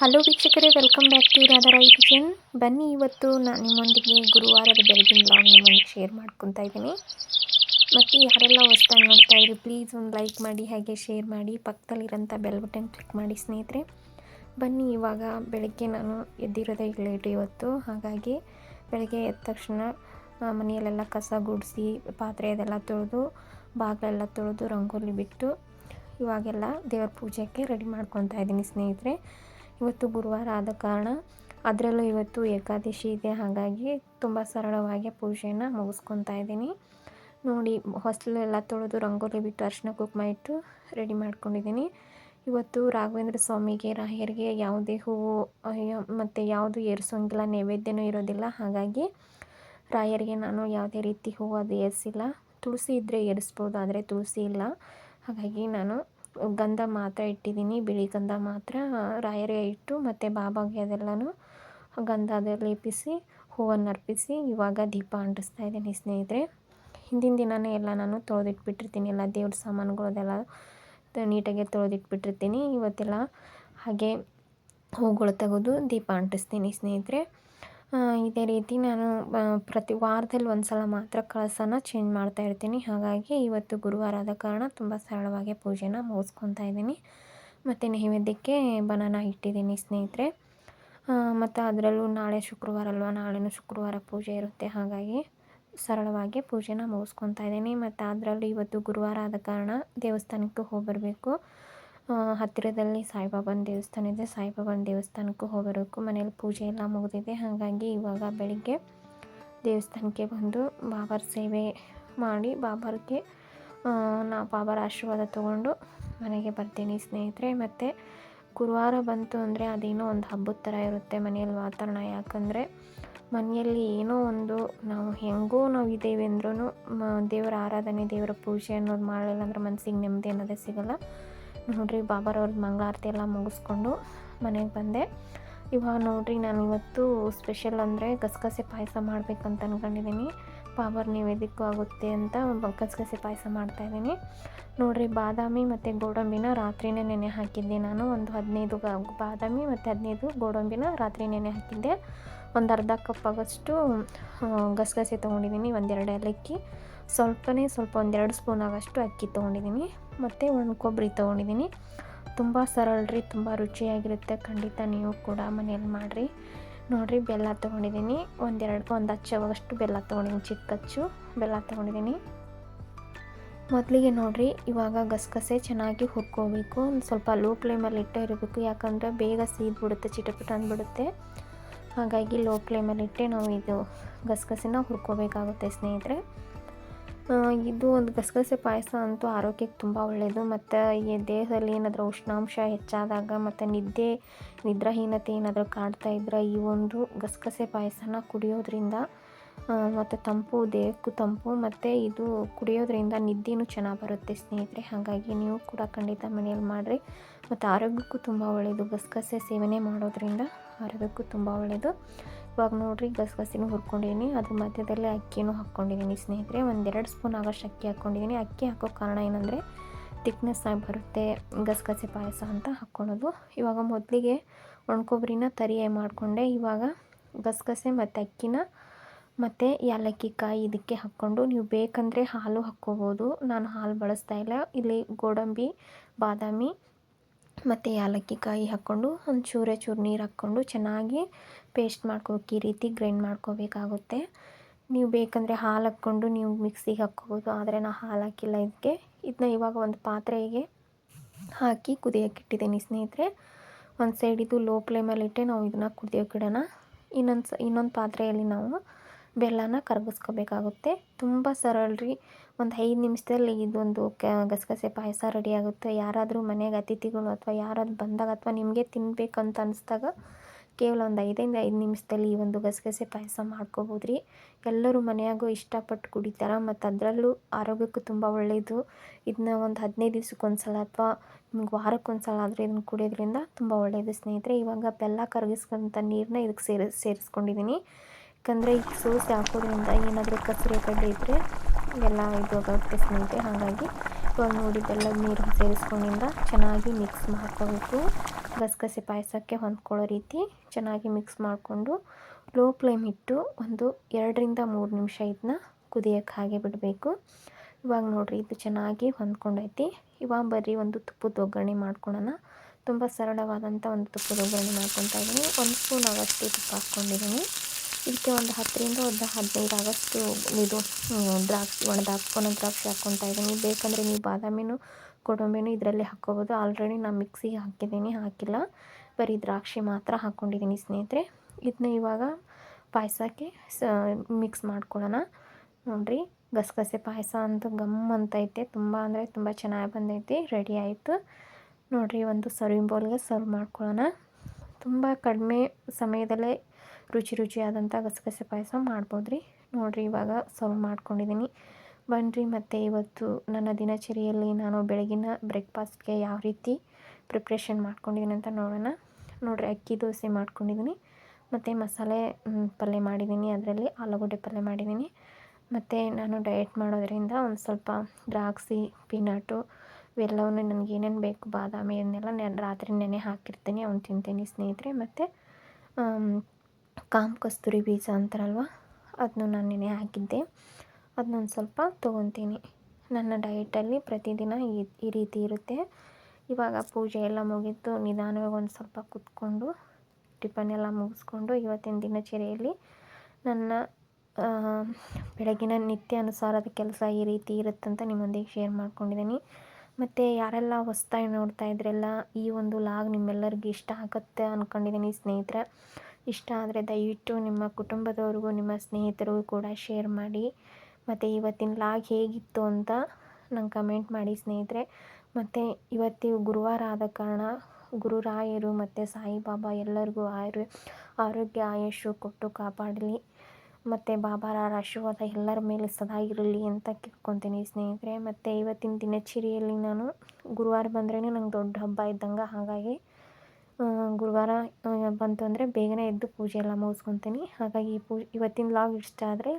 Hello ವೀಕ್ಷಕರೇ welcome back to Radharayi kitchen ಬನ್ನಿ ಇವತ್ತು ನಾನು ನಿಮ್ಮೊಂದಿಗೆ ಗುರುವಾರದ ಬೆಳಗಿನ ಬ್ಲಾಗ್ ನಿಮ್ಮೊಂದಿಗೆ ಶೇರ್ ಮಾಡ್ಕೊತಾ ಇದ್ದೀನಿ. ಮತ್ತು ಯಾರೆಲ್ಲ ಹೊಸ್ದಾಗಿ ನೋಡ್ತಾ ಇದ್ರು ಪ್ಲೀಸ್ ಒಂದು ಲೈಕ್ ಮಾಡಿ, ಹಾಗೆ ಶೇರ್ ಮಾಡಿ, ಪಕ್ಕದಲ್ಲಿರೋಂಥ ಬೆಲ್ ಬಟನ್ ಕ್ಲಿಕ್ ಮಾಡಿ ಸ್ನೇಹಿತರೆ. ಬನ್ನಿ ಇವಾಗ ಬೆಳಗ್ಗೆ ನಾನು ಎದ್ದಿರೋದೇ ಲೇಟ್ ಇವತ್ತು, ಹಾಗಾಗಿ ಬೆಳಗ್ಗೆ ಎದ್ದ ತಕ್ಷಣ ಮನೆಯಲ್ಲೆಲ್ಲ ಕಸ ಗುಡಿಸಿ, ಪಾತ್ರೆ ಅದೆಲ್ಲ ತೊಳೆದು, ಬಾಗಿಲೆಲ್ಲ ತೊಳೆದು, ರಂಗೋಲಿ ಬಿಟ್ಟು ಇವಾಗೆಲ್ಲ ದೇವ್ರ ಪೂಜೆಗೆ ರೆಡಿ ಮಾಡ್ಕೊತಾ ಇದ್ದೀನಿ ಸ್ನೇಹಿತರೆ. ಇವತ್ತು ಗುರುವಾರ ಆದ ಕಾರಣ ಅದರಲ್ಲೂ ಇವತ್ತು ಏಕಾದಶಿ ಇದೆ. ಹಾಗಾಗಿ ತುಂಬ ಸರಳವಾಗಿ ಪೂಜೆಯನ್ನು ಮುಗಿಸ್ಕೊತಾ ಇದ್ದೀನಿ. ನೋಡಿ ಹೊಸಲೆಲ್ಲ ತೊಳೆದು ರಂಗೋಲಿ ಬಿಟ್ಟು ಅರಿಶಿನ ಕುಕ್ಮ ಇಟ್ಟು ರೆಡಿ ಮಾಡ್ಕೊಂಡಿದ್ದೀನಿ. ಇವತ್ತು ರಾಘವೇಂದ್ರ ಸ್ವಾಮಿಗೆ, ರಾಯರಿಗೆ ಯಾವುದೇ ಹೂವು ಮತ್ತು ಯಾವುದು ಏರಿಸೋಂಗಿಲ್ಲ, ನೈವೇದ್ಯನೂ ಇರೋದಿಲ್ಲ. ಹಾಗಾಗಿ ರಾಯರಿಗೆ ನಾನು ಯಾವುದೇ ರೀತಿ ಹೂವು ಅದು ಏರಿಸಿಲ್ಲ. ತುಳಸಿ ಇದ್ದರೆ ಏರಿಸ್ಬೋದು, ಆದರೆ ತುಳಸಿ ಇಲ್ಲ. ಹಾಗಾಗಿ ನಾನು ಗಂಧ ಮಾತ್ರ ಇಟ್ಟಿದ್ದೀನಿ, ಬಿಳಿ ಗಂಧ ಮಾತ್ರ. ರಾಯರಿಗೆ ಇಟ್ಟು ಮತ್ತು ಬಾಬಾಗೆ ಅದೆಲ್ಲನೂ ಗಂಧ ಲೇಪಿಸಿ ಹೂವನ್ನು ಅರ್ಪಿಸಿ ಇವಾಗ ದೀಪ ಅಂಟಿಸ್ತಾ ಇದ್ದೀನಿ ಸ್ನೇಹಿತರೆ. ಹಿಂದಿನ ದಿನವೇ ಎಲ್ಲ ನಾನು ತೊಳೆದಿಟ್ಬಿಟ್ಟಿರ್ತೀನಿ, ಎಲ್ಲ ದೇವ್ರ ಸಾಮಾನುಗಳು ಅದೆಲ್ಲ ತ- ನೀಟಾಗಿ ತೊಳೆದಿಟ್ಬಿಟ್ಟಿರ್ತೀನಿ. ಇವತ್ತೆಲ್ಲ ಹಾಗೆ ಹೂಗಳು ತೆಗೆದು ದೀಪ ಅಂಟಿಸ್ತೀನಿ ಸ್ನೇಹಿತರೆ. ಇದೇ ರೀತಿ ನಾನು ಪ್ರತಿ ವಾರದಲ್ಲಿ ಒಂದು ಸಲ ಮಾತ್ರ ಕಳಸನ ಚೇಂಜ್ ಮಾಡ್ತಾ ಇರ್ತೀನಿ. ಹಾಗಾಗಿ ಇವತ್ತು ಗುರುವಾರ ಆದ ಕಾರಣ ತುಂಬ ಸರಳವಾಗಿ ಪೂಜೆನ ಮುಗಿಸ್ಕೊತಾ ಇದ್ದೀನಿ. ಮತ್ತು ನೈವೇದ್ಯಕ್ಕೆ ಬನಾನ ಇಟ್ಟಿದ್ದೀನಿ ಸ್ನೇಹಿತರೆ. ಮತ್ತು ಅದರಲ್ಲೂ ನಾಳೆ ಶುಕ್ರವಾರ ಅಲ್ವಾ? ನಾಳೆನೂ ಶುಕ್ರವಾರ ಪೂಜೆ ಇರುತ್ತೆ. ಹಾಗಾಗಿ ಸರಳವಾಗಿ ಪೂಜೆನ ಮುಗಿಸ್ಕೊತಾ ಇದ್ದೀನಿ. ಮತ್ತು ಅದರಲ್ಲೂ ಇವತ್ತು ಗುರುವಾರ ಆದ ಕಾರಣ ದೇವಸ್ಥಾನಕ್ಕೆ ಹೋಗಿಬರ್ಬೇಕು. ಹತ್ತಿರದಲ್ಲಿ ಸಾಯಿಬಾಬಾನ ದೇವಸ್ಥಾನ ಇದೆ. ಸಾಯಿಬಾಬಾನ ದೇವಸ್ಥಾನಕ್ಕೂ ಹೋಗಬೇಕು. ಮನೇಲಿ ಪೂಜೆ ಎಲ್ಲ ಮುಗಿದಿದೆ. ಹಾಗಾಗಿ ಇವಾಗ ಬೆಳಿಗ್ಗೆ ದೇವಸ್ಥಾನಕ್ಕೆ ಬಂದು ಬಾಬಾರ ಸೇವೆ ಮಾಡಿ ಬಾಬಾರಿಗೆ ನಾ ಬಾಬಾರ ಆಶೀರ್ವಾದ ತೊಗೊಂಡು ಮನೆಗೆ ಬರ್ತೀನಿ ಸ್ನೇಹಿತರೆ. ಮತ್ತು ಗುರುವಾರ ಬಂತು ಅಂದರೆ ಅದೇನೋ ಒಂದು ಹಬ್ಬದ ಥರ ಇರುತ್ತೆ ಮನೆಯಲ್ಲಿ ವಾತಾವರಣ. ಯಾಕಂದರೆ ಮನೆಯಲ್ಲಿ ಏನೋ ಒಂದು ನಾವು ಹೆಂಗೋ ನಾವು ಇದ್ದೇವೆ ಅಂದ್ರೂ ದೇವರ ಆರಾಧನೆ, ದೇವರ ಪೂಜೆ ಅನ್ನೋದು ಮಾಡಲಿಲ್ಲ ಅಂದ್ರೆ ಮನಸ್ಸಿಗೆ ನೆಮ್ಮದಿ ಅನ್ನೋದೇ ಸಿಗಲ್ಲ. ನೋಡ್ರಿ ಬಾಬಾರವ್ರ ಮಂಗಳಾರತಿ ಎಲ್ಲ ಮುಗಿಸ್ಕೊಂಡು ಮನೆಗೆ ಬಂದೆ. ಇವಾಗ ನೋಡ್ರಿ ನಾನು ಇವತ್ತು ಸ್ಪೆಷಲ್ ಅಂದರೆ ಗಸಗಸೆ ಪಾಯಸ ಮಾಡ್ಬೇಕಂತ ಅಂದ್ಕೊಂಡಿದ್ದೀನಿ ಬಾಬಾರ ನೈವೇದ್ಯಕ್ಕೂ ಆಗುತ್ತೆ ಅಂತ ಗಸಗಸೆ ಪಾಯಸ ಮಾಡ್ತಾಯಿದ್ದೀನಿ ನೋಡಿರಿ, ಬಾದಾಮಿ ಮತ್ತು ಗೋಡಂಬಿನ ರಾತ್ರಿನೇ ನೆನೆ ಹಾಕಿದ್ದೆ ನಾನು. ಒಂದು ಹದಿನೈದು ಬಾದಾಮಿ ಮತ್ತು ಹದಿನೈದು ಗೋಡಂಬಿನ ರಾತ್ರಿ ನೆನೆ ಹಾಕಿದ್ದೆ. ಒಂದು ಅರ್ಧ ಕಪ್ ಆಗೋಷ್ಟು ಗಸಗಸೆ ತೊಗೊಂಡಿದ್ದೀನಿ, ಒಂದೆರಡು ಏಲಕ್ಕಿ. ಸ್ವಲ್ಪನೇ ಸ್ವಲ್ಪ ಒಂದೆರಡು ಸ್ಪೂನ್ ಆಗೋಷ್ಟು ಅಕ್ಕಿ ತೊಗೊಂಡಿದ್ದೀನಿ. ಮತ್ತು ಒಂದು ಕೊಬ್ಬರಿ ತೊಗೊಂಡಿದ್ದೀನಿ. ತುಂಬ ಸರಳ ರೀ, ತುಂಬ ರುಚಿಯಾಗಿರುತ್ತೆ. ಖಂಡಿತ ನೀವು ಕೂಡ ಮನೆಯಲ್ಲಿ ಮಾಡಿರಿ. ನೋಡಿರಿ, ಬೆಲ್ಲ ತೊಗೊಂಡಿದ್ದೀನಿ ಒಂದೆರಡು, ಒಂದು ಹಚ್ಚವಾಗಷ್ಟು ಬೆಲ್ಲ ತೊಗೊಂಡಿದ್ದೀನಿ ಚಿಕ್ಕ ಹಚ್ಚು ಬೆಲ್ಲ ತೊಗೊಂಡಿದ್ದೀನಿ ಮೊದಲಿಗೆ ನೋಡಿರಿ, ಇವಾಗ ಗಸಗಸೆ ಚೆನ್ನಾಗಿ ಹುರ್ಕೋಬೇಕು. ಒಂದು ಸ್ವಲ್ಪ ಲೋ ಫ್ಲೇಮಲ್ಲಿ ಇಟ್ಟೇ ಇರಬೇಕು. ಯಾಕಂದರೆ ಬೇಗ ಸೀದ್ಬಿಡುತ್ತೆ ಚಿಟಪಟ ಅಂದ್ಬಿಡುತ್ತೆ ಹಾಗಾಗಿ ಲೋ ಫ್ಲೇಮಲ್ಲಿ ಇಟ್ಟೆ ನಾವು ಇದು ಗಸಗಸೆನ ಹುರ್ಕೋಬೇಕಾಗುತ್ತೆ ಸ್ನೇಹಿತರೆ. ಇದು ಒಂದು ಗಸಗಸೆ ಪಾಯಸ ಅಂತೂ ಆರೋಗ್ಯಕ್ಕೆ ತುಂಬ ಒಳ್ಳೆಯದು ಮತ್ತು ಈ ದೇಹದಲ್ಲಿ ಏನಾದರೂ ಉಷ್ಣಾಂಶ ಹೆಚ್ಚಾದಾಗ ಮತ್ತು ನಿದ್ದೆ, ನಿದ್ರಾಹೀನತೆ ಏನಾದರೂ ಕಾಡ್ತಾ ಇದ್ದರೆ ಈ ಒಂದು ಗಸಗಸೆ ಪಾಯಸನ ಕುಡಿಯೋದ್ರಿಂದ ಮತ್ತು ತಂಪು, ದೇಹಕ್ಕೂ ತಂಪು, ಮತ್ತು ಇದು ಕುಡಿಯೋದ್ರಿಂದ ನಿದ್ದೆನೂ ಚೆನ್ನಾಗಿ ಬರುತ್ತೆ ಸ್ನೇಹಿತರೆ. ಹಾಗಾಗಿ ನೀವು ಕೂಡ ಖಂಡಿತ ಮನೆಯಲ್ಲಿ ಮಾಡಿರಿ. ಮತ್ತು ಆರೋಗ್ಯಕ್ಕೂ ತುಂಬ ಒಳ್ಳೆಯದು ಗಸಗಸೆ ಸೇವನೆ ಮಾಡೋದ್ರಿಂದ ಆರೋಗ್ಯಕ್ಕೂ ತುಂಬ ಒಳ್ಳೆಯದು ಇವಾಗ ನೋಡಿರಿ ಗಸಗಸಿನೂ ಹುರ್ಕೊಂಡಿದ್ದೀನಿ ಅದ್ರ ಮಧ್ಯದಲ್ಲಿ ಅಕ್ಕಿನೂ ಹಾಕ್ಕೊಂಡಿದ್ದೀನಿ ಸ್ನೇಹಿತರೆ. ಒಂದೆರಡು ಸ್ಪೂನ್ ಆಗೋಷ್ಟು ಅಕ್ಕಿ ಹಾಕ್ಕೊಂಡಿದ್ದೀನಿ ಅಕ್ಕಿ ಹಾಕೋ ಕಾರಣ ಏನಂದರೆ ತಿಕ್ನೆಸ್ ಆಗಿ ಬರುತ್ತೆ ಗಸಗಸೆ ಪಾಯಸ ಅಂತ ಹಾಕ್ಕೊಳೋದು ಇವಾಗ ಮೊದಲಿಗೆ ಒಣಕೊಬ್ಬರಿನ ತರಿಯೇ ಮಾಡಿಕೊಂಡೆ. ಇವಾಗ ಗಸಗಸೆ ಮತ್ತು ಅಕ್ಕಿನ ಮತ್ತು ಏಲಕ್ಕಿ ಕಾಯಿ ಇದಕ್ಕೆ ಹಾಕ್ಕೊಂಡು ನೀವು ಬೇಕಂದರೆ ಹಾಲು ಹಾಕ್ಕೋಬೋದು. ನಾನು ಹಾಲು ಬಳಸ್ತಾ ಇಲ್ಲ. ಇಲ್ಲಿ ಗೋಡಂಬಿ, ಬಾದಾಮಿ ಮತ್ತು ಏಲಕ್ಕಿ ಕಾಯಿ ಹಾಕ್ಕೊಂಡು ಒಂದು ಚೂರೆ ಚೂರು ನೀರು ಹಾಕ್ಕೊಂಡು ಚೆನ್ನಾಗಿ ಪೇಸ್ಟ್ ಮಾಡ್ಕೋಬೇಕು. ಈ ರೀತಿ ಗ್ರೈಂಡ್ ಮಾಡ್ಕೋಬೇಕಾಗುತ್ತೆ. ನೀವು ಬೇಕಂದರೆ ಹಾಲು ಹಾಕ್ಕೊಂಡು ನೀವು ಮಿಕ್ಸಿಗೆ ಹಾಕ್ಕೋಬೋದು. ಆದರೆ ನಾನು ಹಾಲು ಹಾಕಿಲ್ಲ ಇದಕ್ಕೆ. ಇದನ್ನ ಇವಾಗ ಒಂದು ಪಾತ್ರೆಗೆ ಹಾಕಿ ಕುದಿಯೋಕೆ ಇಟ್ಟಿದ್ದೀನಿ. ಸ್ನೇಹಿತರೆ, ಒಂದು ಸೈಡ್ ಇದು ಲೋ ಫ್ಲೇಮಲ್ಲಿಟ್ಟೆ ನಾವು ಇದನ್ನು ಕುದಿಯೋಕ್ಕಿಡೋಣ ಇನ್ನೊಂದು ಸ, ಇನ್ನೊಂದು ಪಾತ್ರೆಯಲ್ಲಿ ನಾವು ಬೆಲ್ಲನ ಕರಗಿಸ್ಕೋಬೇಕಾಗುತ್ತೆ. ತುಂಬ ಸರಳ ರೀ. ಒಂದು ಐದು ನಿಮಿಷದಲ್ಲಿ ಇದೊಂದು ಕ ಗಸಗಸೆ ಪಾಯಸ ರೆಡಿ ಆಗುತ್ತೆ. ಯಾರಾದರೂ ಮನೆಗೆ ಅತಿಥಿಗಳು ಅಥವಾ ಯಾರಾದ್ರೂ ಬಂದಾಗ ಅಥವಾ ನಿಮಗೆ ತಿನ್ನಬೇಕಂತ ಅನಿಸ್ದಾಗ ಕೇವಲ ಒಂದು ಐದರಿಂದ ಐದು ನಿಮಿಷದಲ್ಲಿ ಈ ಒಂದು ಗಸಗಸೆ ಪಾಯಸ ಮಾಡ್ಕೋಬೋದು ರೀ. ಎಲ್ಲರೂ ಮನೆಯಾಗೂ ಇಷ್ಟಪಟ್ಟು ಕುಡಿತಾರೆ ಮತ್ತು ಅದರಲ್ಲೂ ಆರೋಗ್ಯಕ್ಕೂ ತುಂಬ ಒಳ್ಳೆಯದು ಇದನ್ನ ಒಂದು ಹದಿನೈದು ದಿವ್ಸಕ್ಕೊಂದು ಸಲ ಅಥವಾ ನಿಮ್ಗೆ ವಾರಕ್ಕೊಂದು ಸಲ ಆದರೆ ಇದನ್ನು ಕುಡಿಯೋದ್ರಿಂದ ತುಂಬ ಒಳ್ಳೆಯದು ಸ್ನೇಹಿತರೆ. ಇವಾಗ ಬೆಲ್ಲ ಕರಗಿಸ್ಕೊಂಥ ನೀರನ್ನ ಇದಕ್ಕೆ ಸೇರಿ ಸೇರಿಸ್ಕೊಂಡಿದ್ದೀನಿ. ಯಾಕಂದರೆ ಈಗ ಸೋಸಿ ಹಾಕೋದ್ರಿಂದ ಏನಾದರೂ ಕಸರೆ ಕಡ್ಡಿ ಇದ್ದರೆ ಎಲ್ಲ ಇದಾಗುತ್ತೆ ಸ್ನೇಹಿತರೆ ಹಾಗಾಗಿ ಇವಾಗ ನೋಡಿ ಬೆಲ್ಲದ ನೀರು ಸೇರಿಸ್ಕೊಂಡಿಂದ ಚೆನ್ನಾಗಿ ಮಿಕ್ಸ್ ಮಾಡ್ಕೋಬೇಕು. ಗಸಗಸೆ ಪಾಯಸಕ್ಕೆ ಹೊಂದ್ಕೊಳ್ಳೋ ರೀತಿ ಚೆನ್ನಾಗಿ ಮಿಕ್ಸ್ ಮಾಡಿಕೊಂಡು ಲೋ ಫ್ಲೇಮ್ ಇಟ್ಟು ಒಂದು ಎರಡರಿಂದ ಮೂರು ನಿಮಿಷ ಇದನ್ನ ಕುದಿಯೋಕ್ಕೆ ಹಾಗೆ ಬಿಡಬೇಕು. ಇವಾಗ ನೋಡಿರಿ ಇದು ಚೆನ್ನಾಗಿ ಹೊಂದ್ಕೊಂಡೈತಿ. ಇವಾಗ ಬರ್ರಿ ಒಂದು ತುಪ್ಪದ ಒಗ್ಗರಣೆ ಮಾಡ್ಕೊಳ್ಳೋಣ. ತುಂಬ ಸರಳವಾದಂಥ ಒಂದು ತುಪ್ಪದ ಒಗ್ಗರಣೆ ಮಾಡ್ಕೊತಾ ಇದ್ದೀನಿ ಒಂದು ಸ್ಪೂನ್ ಆಗೋಷ್ಟು ತುಪ್ಪ ಹಾಕ್ಕೊಂಡಿದ್ದೀನಿ. ಇದಕ್ಕೆ ಒಂದು ಹತ್ತರಿಂದ ಒಂದು ಹದಿನೈದು ಆಗಸ್ಟು ಇದು ದ್ರಾಕ್ಷಿ, ಒಣ ಒಣ ದ್ರಾಕ್ಷಿ ಹಾಕ್ಕೊತಾ ಇದ್ದೀನಿ. ಬೇಕಂದರೆ ನೀವು ಬಾದಾಮಿನು ಗೋಡಂಬಿನೂ ಇದರಲ್ಲಿ ಹಾಕ್ಕೋಬೋದು. ಆಲ್ರೆಡಿ ನಾನು ಮಿಕ್ಸಿಗೆ ಹಾಕಿದ್ದೀನಿ. ಹಾಕಿಲ್ಲ. ಬರೀ ದ್ರಾಕ್ಷಿ ಮಾತ್ರ ಹಾಕ್ಕೊಂಡಿದ್ದೀನಿ ಸ್ನೇಹಿತರೆ. ಇದನ್ನ ಇವಾಗ ಪಾಯಸಕ್ಕೆ ಸ, ಮಿಕ್ಸ್ ಮಾಡ್ಕೊಳ್ಳೋಣ. ನೋಡಿರಿ, ಗಸಗಸೆ ಪಾಯಸ ಅಂತೂ ಗಮ್ ಅಂತೈತೆ. ತುಂಬ ಅಂದರೆ ತುಂಬ ಚೆನ್ನಾಗಿ ಬಂದೈತಿ. ರೆಡಿ ಆಯಿತು. ನೋಡಿರಿ, ಒಂದು ಸರ್ವಿಂಗ್ ಬೌಲ್ಗೆ ಸರ್ವ್ ಮಾಡ್ಕೊಳ್ಳೋಣ. ತುಂಬ ಕಡಿಮೆ ಸಮಯದಲ್ಲೇ ರುಚಿ ರುಚಿಯಾದಂಥ ಗಸಗಸೆ ಪಾಯಸ ಮಾಡ್ಬೋದು ರೀ ನೋಡಿರಿ ಇವಾಗ ಸರ್ವ್ ಮಾಡ್ಕೊಂಡಿದ್ದೀನಿ ಬನ್ನಿರಿ ಮತ್ತು ಇವತ್ತು ನನ್ನ ದಿನಚರಿಯಲ್ಲಿ ನಾನು ಬೆಳಗಿನ ಬ್ರೇಕ್ಫಾಸ್ಟ್ಗೆ ಯಾವ ರೀತಿ ಪ್ರಿಪ್ರೇಷನ್ ಮಾಡ್ಕೊಂಡಿದ್ದೀನಿ ಅಂತ ನೋಡೋಣ. ನೋಡಿರಿ ಅಕ್ಕಿ ದೋಸೆ ಮಾಡ್ಕೊಂಡಿದ್ದೀನಿ ಮತ್ತು ಮಸಾಲೆ ಪಲ್ಯ ಮಾಡಿದ್ದೀನಿ ಅದರಲ್ಲಿ ಆಲೂಗಡ್ಡೆ ಪಲ್ಯ ಮಾಡಿದ್ದೀನಿ ಮತ್ತು ನಾನು ಡಯಟ್ ಮಾಡೋದರಿಂದ ಒಂದು ಸ್ವಲ್ಪ ದ್ರಾಕ್ಷಿ ಪೀನಟು ಇವೆಲ್ಲವನ್ನು ನನಗೆ ಏನೇನು ಬೇಕು ಬಾದಾಮಿ ಅದನ್ನೆಲ್ಲ ನಾನು ರಾತ್ರಿ ನೆನೆ ಹಾಕಿರ್ತೀನಿ, ಅವ್ನು ತಿಂತೀನಿ ಸ್ನೇಹಿತರೆ. ಮತ್ತು ಕಾಮ್ ಕಸ್ತೂರಿ ಬೀಜ ಅಂತಾರಲ್ವ? ಅದನ್ನು ನಾನು ನೆನೆ ಹಾಕಿದ್ದೆ. ಅದನ್ನೊಂದು ಸ್ವಲ್ಪ ತೊಗೊತೀನಿ. ನನ್ನ ಡಯಟಲ್ಲಿ ಪ್ರತಿದಿನ ಈ ಈ ರೀತಿ ಇರುತ್ತೆ. ಇವಾಗ ಪೂಜೆ ಎಲ್ಲ ಮುಗೀತು, ನಿಧಾನವಾಗಿ ಒಂದು ಸ್ವಲ್ಪ ಕುತ್ಕೊಂಡು, ಟಿಫನ್ ಎಲ್ಲ ಮುಗಿಸ್ಕೊಂಡು ಇವತ್ತಿನ ದಿನಚರಿಯಲ್ಲಿ ನನ್ನ ಬೆಳಗಿನ ನಿತ್ಯ ಅನುಸಾರದ ಕೆಲಸ ಈ ರೀತಿ ಇರುತ್ತಂತ ನಿಮ್ಮೊಂದಿಗೆ ಶೇರ್ ಮಾಡ್ಕೊಂಡಿದ್ದೀನಿ. ಮತ್ತು ಯಾರೆಲ್ಲ ಹೊಸ್ದಾಗಿ ನೋಡ್ತಾ ಇದ್ರೆಲ್ಲ ಈ ಒಂದು ಲಾಗ್ ನಿಮ್ಮೆಲ್ಲರಿಗೂ ಇಷ್ಟ ಆಗುತ್ತೆ ಅಂದ್ಕೊಂಡಿದ್ದೀನಿ ಸ್ನೇಹಿತರೆ. ಇಷ್ಟ ಆದರೆ ದಯವಿಟ್ಟು ನಿಮ್ಮ ಕುಟುಂಬದವ್ರಿಗೂ, ನಿಮ್ಮ ಸ್ನೇಹಿತರಿಗೂ ಕೂಡ ಶೇರ್ ಮಾಡಿ. ಮತ್ತು ಇವತ್ತಿನ ಲಾಗ್ ಹೇಗಿತ್ತು ಅಂತ ನಂಗೆ ಕಮೆಂಟ್ ಮಾಡಿ ಸ್ನೇಹಿತರೆ. ಮತ್ತು ಇವತ್ತು ಗುರುವಾರ ಆದ ಕಾರಣ ಗುರುರಾಯರು ಮತ್ತು ಸಾಯಿಬಾಬಾ ಎಲ್ಲರಿಗೂ ಆಯುರ್, ಆರೋಗ್ಯ ಆಯುಷ್ಯು ಕೊಟ್ಟು ಕಾಪಾಡಲಿ. ಮತ್ತು ಬಾಬಾರ ಆಶೀರ್ವಾದ ಎಲ್ಲರ ಮೇಲೆ ಸದಾ ಇರಲಿ ಅಂತ ಕೇಳ್ಕೊತೀನಿ ಸ್ನೇಹಿತರೆ. ಮತ್ತು ಇವತ್ತಿನ ದಿನಚರಿಯಲ್ಲಿ ನಾನು ಗುರುವಾರ ಬಂದ್ರೇ ನಂಗೆ ದೊಡ್ಡ ಹಬ್ಬ ಇದ್ದಂಗೆ, ಹಾಗಾಗಿ ಗುರುವಾರ ಬಂತು ಅಂದರೆ ಬೇಗನೆ ಎದ್ದು ಪೂಜೆ ಎಲ್ಲ ಮುಗಿಸ್ಕೊತೀನಿ. ಹಾಗಾಗಿ ಈ ಪೂ, ಇವತ್ತಿನ ಲಾಗ್ ಇಷ್ಟ ಆದರೆ